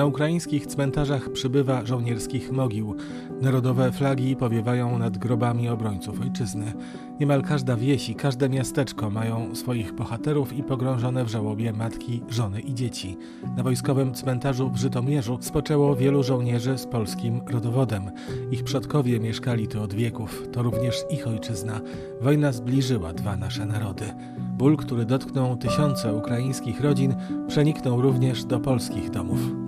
Na ukraińskich cmentarzach przybywa żołnierskich mogił. Narodowe flagi powiewają nad grobami obrońców ojczyzny. Niemal każda wieś i każde miasteczko mają swoich bohaterów i pogrążone w żałobie matki, żony i dzieci. Na wojskowym cmentarzu w Żytomierzu spoczęło wielu żołnierzy z polskim rodowodem. Ich przodkowie mieszkali tu od wieków. To również ich ojczyzna. Wojna zbliżyła dwa nasze narody. Ból, który dotknął tysiące ukraińskich rodzin, przeniknął również do polskich domów.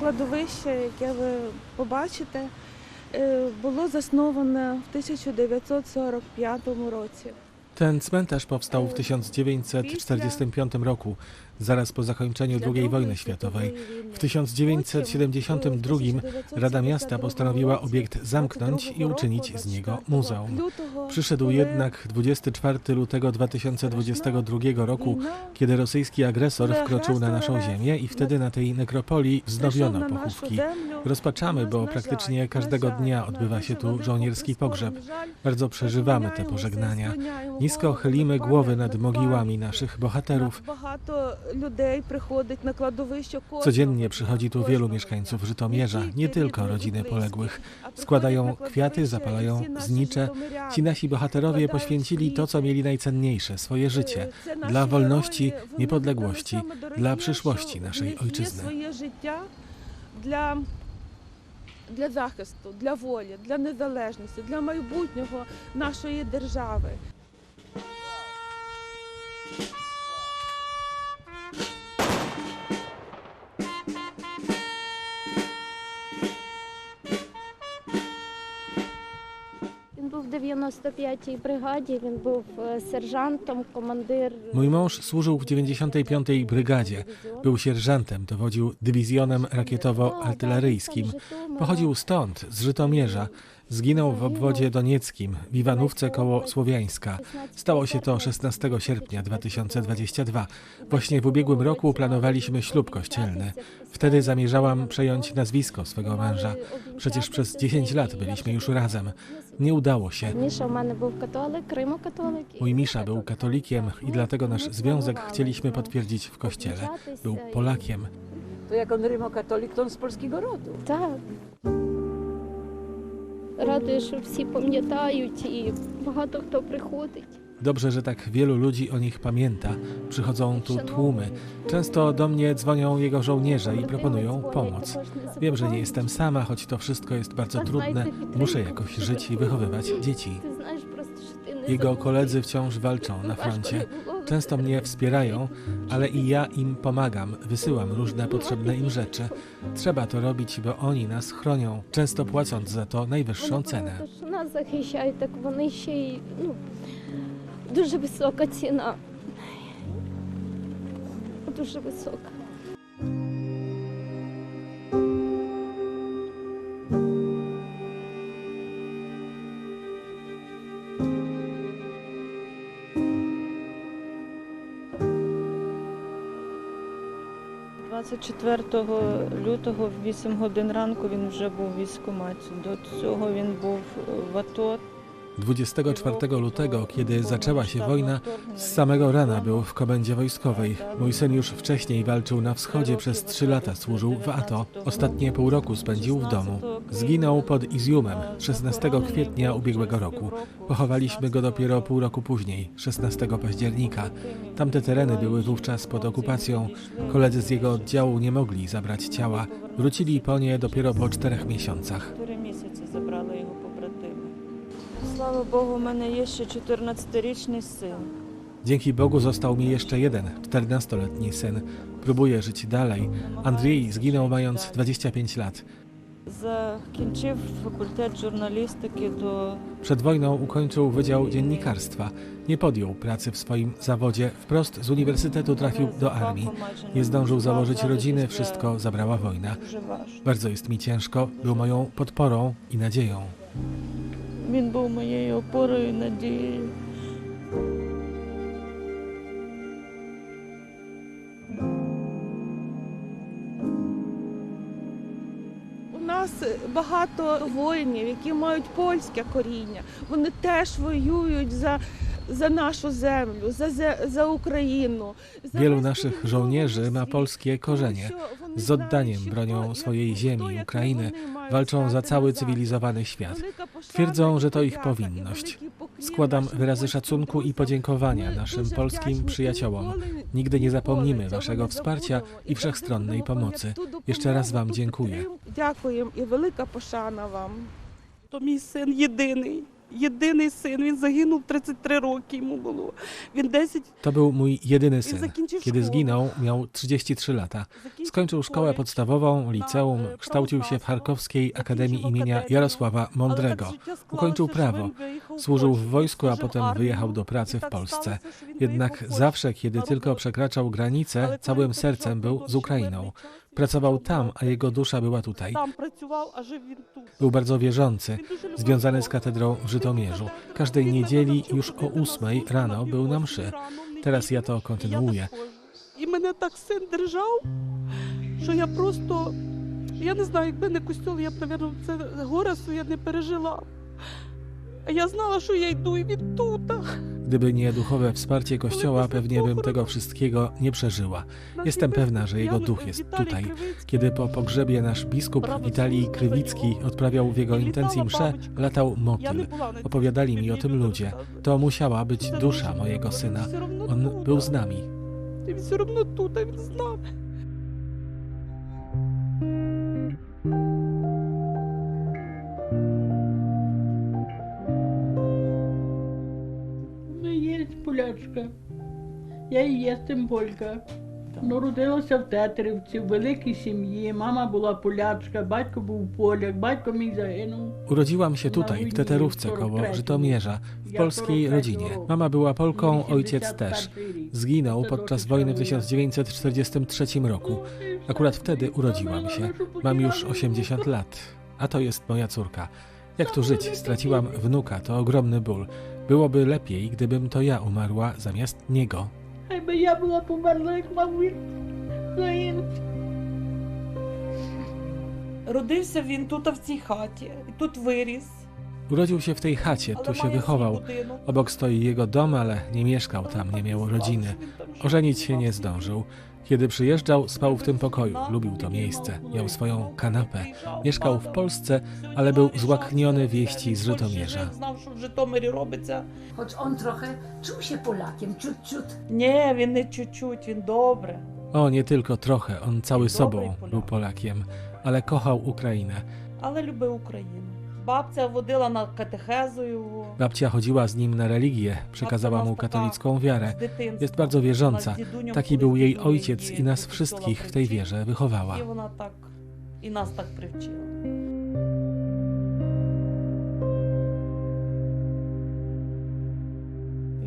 Кладовище, яке ви побачите, е, було засноване в 1945 році. Ten cmentarz powstał w 1945 roku, zaraz po zakończeniu II wojny światowej. W 1972 Rada Miasta postanowiła obiekt zamknąć i uczynić z niego muzeum. Przyszedł jednak 24 lutego 2022 roku, kiedy rosyjski agresor wkroczył na naszą ziemię i wtedy na tej nekropolii wznowiono pochówki. Rozpaczamy, bo praktycznie każdego dnia odbywa się tu żołnierski pogrzeb. Bardzo przeżywamy te pożegnania. Nisko chylimy głowy nad mogiłami naszych bohaterów. Багато людей приходить на кладовище. кожного- Codziennie przychodzi tu wielu кожного mieszkańców дня. Żytomierza, nie тільки tylko рідних, rodziny близьких, poległych. а приходять Składają на kwiaty, кладовище zapalają всі наші znicze. житомиряни. Ci nasi bohaterowie poświęcili to, co mieli najcenniejsze, swoje życie, dla wolności, niepodległości, dla przyszłości naszej ojczyzny. Своє життя для, для захисту, для волі, для незалежності, для майбутнього нашої держави. 95-й бригаді, він був е, сержантом, командир. Mój mąż służył w 95. Brygadzie. Był sierżantem, dowodził dywizjonem rakietowo-artyleryjskim. Pochodził stąd, z Żytomierza. Zginął w obwodzie donieckim, w Iwanówce koło Słowiańska. Stało się to 16 sierpnia 2022. Właśnie w ubiegłym roku planowaliśmy ślub kościelny. Wtedy zamierzałam przejąć nazwisko swego męża. Przecież przez 10 lat byliśmy już razem. Nie udało się. Mój Misza był katolikiem i dlatego nasz związek chcieliśmy potwierdzić w kościele. Był Polakiem. To jak on rymokatolik, to on z polskiego rodu. Tak Радую, що всі пам'ятають і багато хто приходить. Dobrze, że tak wielu ludzi o nich pamięta. Przychodzą tu tłumy. Często do mnie dzwonią jego żołnierze i proponują pomoc. Wiem, że nie jestem sama, choć to wszystko jest bardzo trudne. Muszę jakoś żyć i wychowywać dzieci. Jego забуваєш. koledzy wciąż walczą na froncie. Często mnie wspierają, ale i ja im pomagam, wysyłam różne potrzebne im rzeczy. Trzeba to robić, bo oni nas chronią, często płacąc za to najwyższą Вони cenę. багато що нас захищають, так вони ще й ну, дуже висока ціна. Дуже висока. – 24 лютого в 8 годин ранку він вже був в військкоматі. До цього він був в АТО. 24 lutego, kiedy zaczęła się wojna, z samego rana był w komendzie wojskowej. Mój syn już wcześniej walczył na wschodzie, przez trzy lata służył w ATO. Ostatnie pół roku spędził w domu. Zginął pod Izjumem 16 kwietnia ubiegłego roku. Pochowaliśmy go dopiero pół roku później, 16 października. Tamte tereny były wówczas pod okupacją. Koledzy z jego oddziału nie mogli zabrać ciała. Wrócili po nie dopiero po czterech miesiącach. Слава Богу, у мене є ще 14-річний син. Dzięki Bogu został mi jeszcze jeden, 14-letni syn. Próbuje żyć dalej. Andrzej zginął mając 25 lat. Закінчив факультет журналістики до Przed wojną ukończył Wydział Dziennikarstwa. Nie podjął pracy w swoim zawodzie. Wprost z uniwersytetu trafił do armii. Nie zdążył założyć rodziny, wszystko zabrała wojna. Дуже важко. Bardzo jest mi ciężko, był moją podporą i nadzieją. Він був моєю опорою і надією. нас багато воїнів, які мають польське коріння. Вони теж воюють за, za naszą ziemię, za, za Ukrainę. Wielu naszych żołnierzy ma polskie korzenie. Z oddaniem bronią swojej ziemi, Ukrainy, walczą za cały cywilizowany świat. Twierdzą, że to ich powinność. Składam wyrazy szacunku i podziękowania naszym polskim przyjaciołom. Nigdy nie zapomnimy Waszego wsparcia i wszechstronnej pomocy. Jeszcze raz Wam dziękuję. Dziękuję i wielka poszana Wam. To mój syn jedyny єдиний. Єдиний син. Він загинув 33 роки йому було. Він 10 To był mój jedyny він syn. закінчив Kiedy школу. zginął, miał 33 lata. Закінчив Skończył szkołę коледж. podstawową, liceum, kształcił się w Charkowskiej Akademii imienia Jarosława Але Mądrego. так життя склалося, Ukończył що prawo. він виїхав в Służył w Польщу, wojsku, a служив potem армію. wyjechał do pracy І w так Polsce. сталося, що він Jednak виїхав в zawsze, Польщу. kiedy Народив- tylko przekraczał granicę, Але całym коли sercem прийшов był до z Ukrainą. щоденний час, Pracował щоб tam, мав a jego dusza była tutaj. Там працював, а жив він тут. Był bardzo wierzący, Він дуже любив związany z Бога. katedrą w Żytomierzu. Każdej niedzieli już o ósmej rano był na mszy. Teraz ja to kontynuuję. І мене так син держав, що я просто, я не знаю, якби не костюл, я б, мабуть, це горе своє не пережила. А я знала, що я йду, і він тут. Gdyby nie duchowe wsparcie Kościoła, pewnie bym tego wszystkiego nie przeżyła. Jestem pewna, że jego duch jest tutaj. Kiedy po pogrzebie nasz biskup Witalij Krywicki odprawiał w jego intencji mszę, latał motyl. Opowiadali mi o tym ludzie. To musiała być dusza mojego syna. On był z nami. Він все одно тут, а він з нами. полячка. Я і є тим полька. Народилася в Тетерівці, в великій сім'ї. Мама була полячка, батько був поляк, батько мій загинув. Urodziłam się tutaj, w Teterówce koło Żytomierza, w polskiej rodzinie. Mama była Polką, ojciec też. Zginął podczas wojny w 1943 roku. Akurat wtedy urodziłam się. Mam już 80 lat, a to jest moja córka. Jak tu żyć? Straciłam wnuka, to ogromny ból. Byłoby lepiej, gdybym to ja umarła zamiast niego. Хай би я була померла, як мав він загинути. Родився він тут, в цій хаті, і тут виріс. Urodził się w tej chacie, Але tu się має свій wychował. будинок. Obok stoi jego dom, ale nie mieszkał tam, nie miał rodziny. Ożenić się nie zdążył. Kiedy przyjeżdżał, spał w tym pokoju, lubił to miejsce, miał swoją kanapę. Mieszkał w Polsce, ale był złakniony wieści z Żytomierza. Znał, że w Choć on trochę czuł się Polakiem, ciut, ciut. Nie, on nie ciut, ciut, on dobry. O, nie tylko trochę, on cały sobą był Polakiem, ale kochał Ukrainę. Ale lubię Ukrainę. Babcia wodyla na katechezu jego. Babcia chodziła z nim na religię, przekazała mu katolicką wiarę. Jest bardzo wierząca. Taki był jej ojciec i nas wszystkich w tej wierze wychowała. I ona tak, i nas tak przywczyła.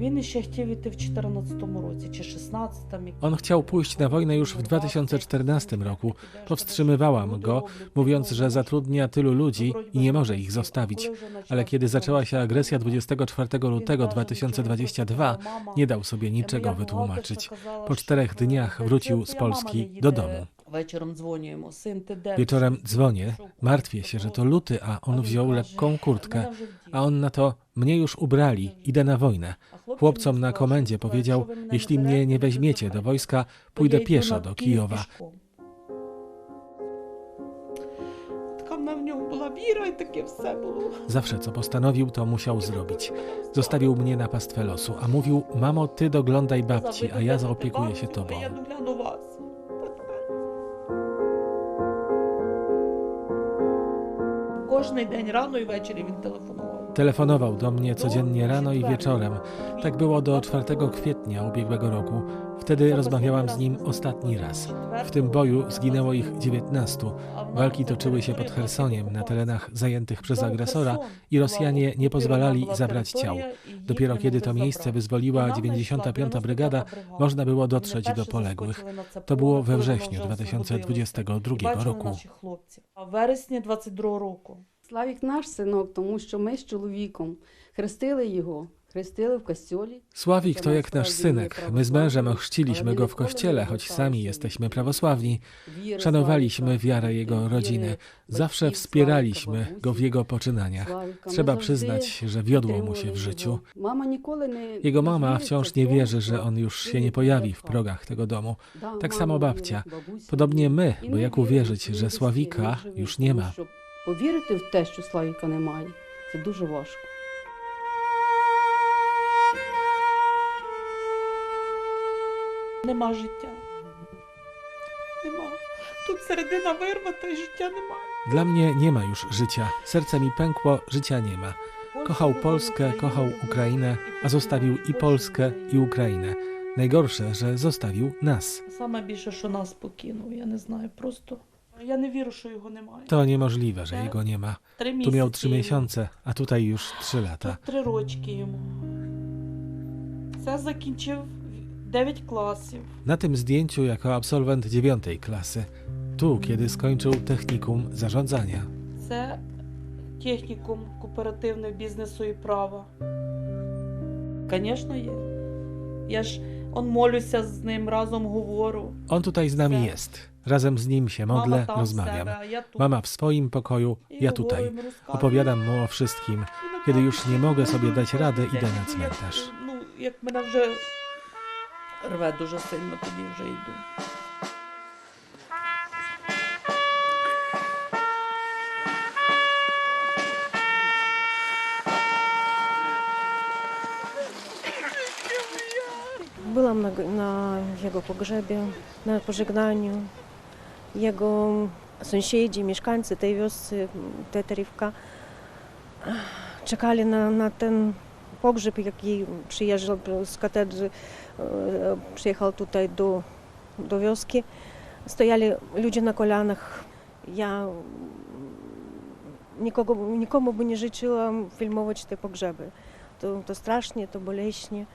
Він іще хотів іти в 14-му році чи 16-му. On chciał pójść na wojnę już w 2014 roku. Powstrzymywałam go, mówiąc, że zatrudnia tylu ludzi i nie może ich zostawić. Ale kiedy zaczęła się agresja 24 lutego 2022, nie dał sobie niczego wytłumaczyć. Po czterech dniach wrócił z Polski do domu. Wieczorem dzwonię, martwię się, że to luty, a on wziął lekką kurtkę. A on na to, mnie już ubrali, idę na wojnę. Chłopcom na komendzie powiedział, jeśli mnie nie weźmiecie do wojska, pójdę pieszo do Kijowa. Zawsze co postanowił, to musiał zrobić. Zostawił mnie na pastwę losu, a mówił, mamo, ty doglądaj babci, a ja zaopiekuję się tobą. Кожний день рано і ввечері він телефонував. Telefonował do mnie codziennie rano i wieczorem. Tak było do 4 kwietnia ubiegłego roku. Wtedy rozmawiałam z nim ostatni raz. W tym boju zginęło ich 19. Walki toczyły się pod Chersoniem, na terenach zajętych przez agresora i Rosjanie nie pozwalali zabrać ciał. Dopiero kiedy to miejsce wyzwoliła 95. Brygada, można było dotrzeć do poległych. To było we wrześniu 2022 roku. А в вересні 22 року. Славік наш синок, тому що ми з чоловіком хрестили його Chrystyli w kościele. Sławik to jak nasz synek. My z mężem ochrzciliśmy go w kościele, choć sami jesteśmy prawosławni. Szanowaliśmy wiarę jego rodziny. Zawsze wspieraliśmy go w jego poczynaniach. Trzeba przyznać, że wiodło mu się w życiu. Jego mama wciąż nie wierzy, że on już się nie pojawi w progach tego domu. Tak samo babcia. Podobnie my, bo jak uwierzyć, że Sławika już nie ma. Повірити в те, що Славіка немає, це дуже важко. Нема життя. Нема. Тут середина вирвата і життя немає. Dla mnie nie ma już życia. Serce mi pękło, życia nie ma. Kochał Polskę, kochał Ukrainę, a zostawił i Polskę, i Ukrainę. Najgorsze, że zostawił nas. Саме більше, що нас покинув, я не знаю, просто. Я не вірю, що його немає. To niemożliwe, że jego nie ma. Три Tu місяці. miał trzy йому. miesiące, a tutaj już trzy lata. Тут три рочки йому. Це закінчив 9 класів. Na tym zdjęciu jako absolwent dziewiątej klasy. Tu, kiedy skończył technikum zarządzania. Це технікум кооперативного бізнесу і права. Звісно, є. Я ж он молюся з ним, разом говорю. On tutaj z nami Tak. jest. Razem z nim się modlę, Мама там в rozmawiam. себе, а я тут. Mama w swoim pokoju, І ja говорю tutaj. йому, розказую. Opowiadam mu o wszystkim. І Kiedy на już nie mogę sobie dać rady, Я idę na йду, cmentarz. Як, ну, як мене вже рве дуже сильно, тоді na jego pogrzebie, na pożegnaniu. Jego sąsiedzi, mieszkańcy tej wioscy, Teterywka, czekali na, na ten pogrzeb, jaki przyjeżdżał z katedry, e, przyjechał tutaj do, do wioski. Stojali ludzie na kolanach. Ja nikogo, nikomu by nie życzyłam filmować te pogrzeby. To, to strasznie, to boleśnie.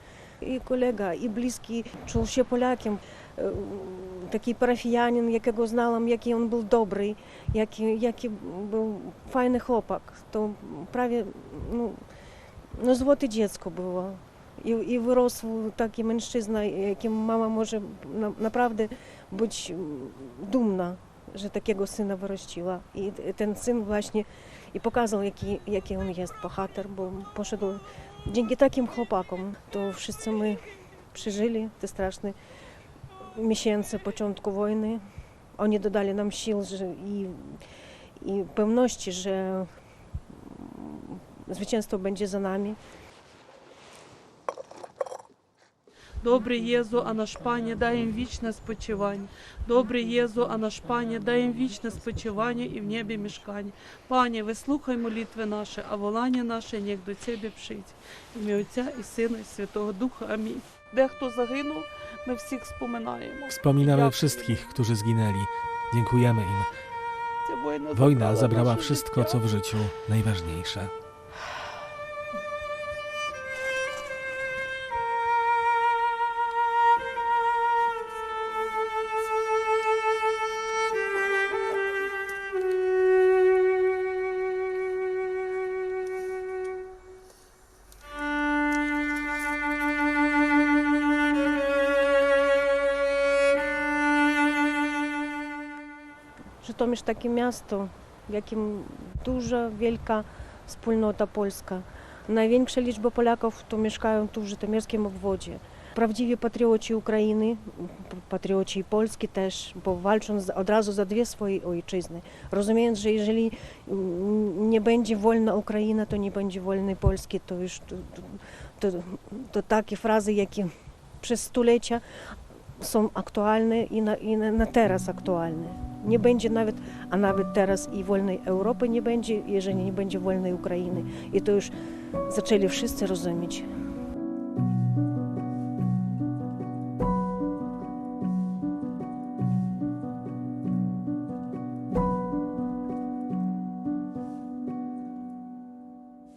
І колега, і близький чув ще поляків, е, такий парафіянин, якого знала, який він був добрий, який, який був файний хлопак. То праві, ну, ну звоти дітсько було. І і вирос такий меншизна, яким мама може на, бути думна, що такого сина вирощила. І, і, і, син власне і показував, який який він є по хатер, бо пошов Dzięki takim chłopakom to wszyscy my przeżyli te straszne miesiące początku wojny. Oni dodali nam sił i, i pewności, że zwycięstwo będzie za nami. Добрий Єзу, а наш пані, дай їм вічне спочивання. Добрий Єзу, а наш пані, дай їм вічне спочивання і в небі мішкання. Пані, вислухай молитви наші, а волання наше ніяк до Тебе прийти. Ім'я Отця і Сина, і Святого Духа. Амінь. Дехто загинув, ми всіх споминаємо. Wspominamy wszystkich, którzy zginęli. Dziękujemy im. Wojna zabrała wszystko, co w życiu najważniejsze. Житомир таке місто, в яким дуже велика спільнота польська. Найwiększa liczba Polaków to mieszkają tu w żytomierskim obwodzie. Prawdziwi patrioci Ukrainy, patrioci Polski też, bo walczą z- od razu za dwie swoje ojczyzny. Rozumiejąc, że jeżeli mm, nie będzie wolna Ukraina, to nie będzie wolnej Polski, to już to, to, to, to takie frazy, jakie przez stulecia są aktualne i na, i na, na teraz aktualne. Nie będzie nawet, a nawet teraz i wolnej Europy nie będzie, jeżeli nie będzie wolnej Ukrainy. I to już zaczęli wszyscy rozumieć.